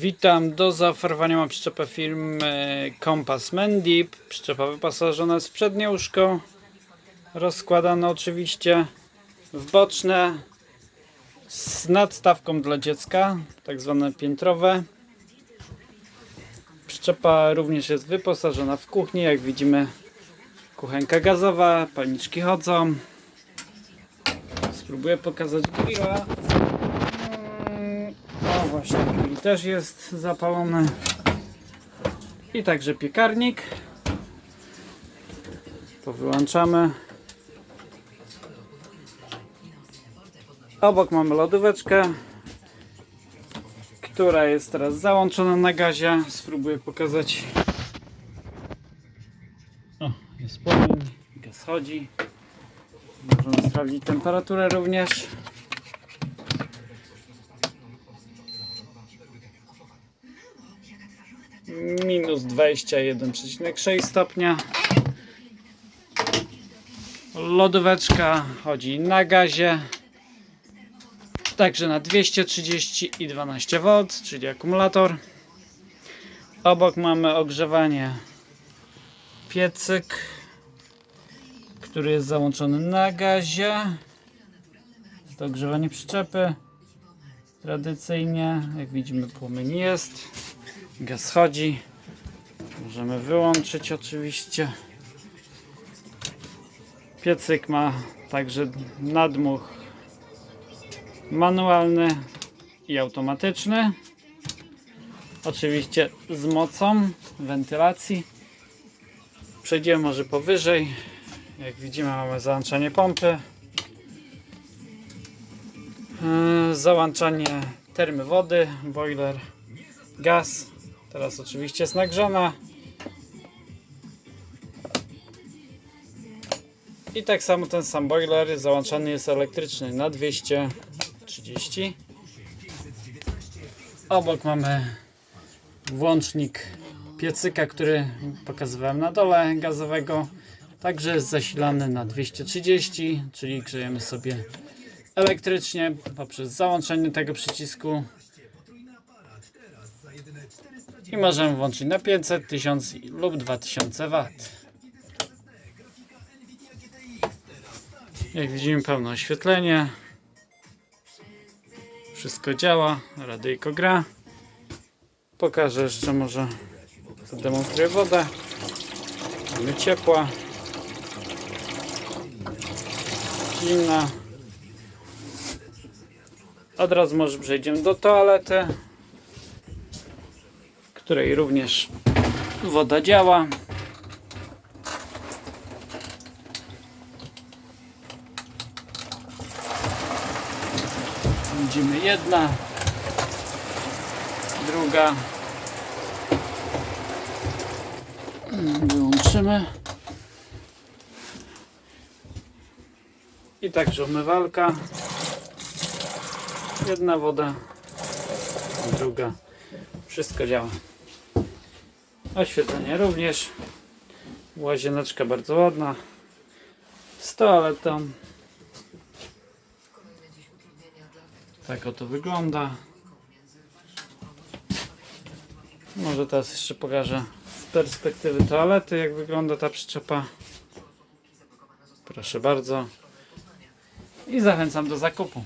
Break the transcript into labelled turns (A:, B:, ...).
A: Witam, do zaoferowania mam przyczepę firmy Compass Mendip. Przyczepa wyposażona w przednie łóżko, rozkładane oczywiście w boczne, z nadstawką dla dziecka, tak zwane piętrowe. Przyczepa również jest wyposażona w kuchnię, jak widzimy kuchenka gazowa, palniczki chodzą. Spróbuję pokazać grilla. Właśnie, grill też jest zapalony. I także piekarnik. To wyłączamy. Obok mamy lodóweczkę, która jest teraz załączona na gazie. Spróbuję pokazać. O, jest płomień, gaz chodzi. Możemy sprawdzić temperaturę również. Minus 21,6 stopnia. Lodóweczka chodzi na gazie. Także na 230 i 12 V, czyli akumulator. Obok mamy ogrzewanie piecyk, który jest załączony na gazie. To ogrzewanie przyczepy. Tradycyjnie, jak widzimy, płomień jest. Gaz chodzi. Możemy wyłączyć oczywiście. Piecyk ma także nadmuch manualny i automatyczny. Oczywiście z mocą wentylacji. Przejdziemy może powyżej. Jak widzimy mamy załączanie pompy. Yy, Załączanie termy wody, boiler, gaz. Teraz oczywiście jest nagrzana. I tak samo ten sam boiler załączany jest elektryczny na 230. Obok mamy włącznik piecyka, który pokazywałem na dole gazowego. Także jest zasilany na 230, czyli grzejemy sobie elektrycznie poprzez załączenie tego przycisku. I możemy włączyć na 500, 1000 lub 2000 W. Jak widzimy pełne oświetlenie. Wszystko działa, radyjko gra. Pokażę jeszcze może zademonstruję wodę. Mamy ciepła. Zimna. Od razu może przejdziemy do toalety, której również woda działa. Widzimy jedna, druga. Wyłączymy. I także umywalka. Jedna woda, druga. Wszystko działa. Oświetlenie również. Łazieneczka bardzo ładna. Z toaletą. Tak oto wygląda. Może teraz jeszcze pokażę z perspektywy toalety, jak wygląda ta przyczepa. Proszę bardzo. I zachęcam do zakupu.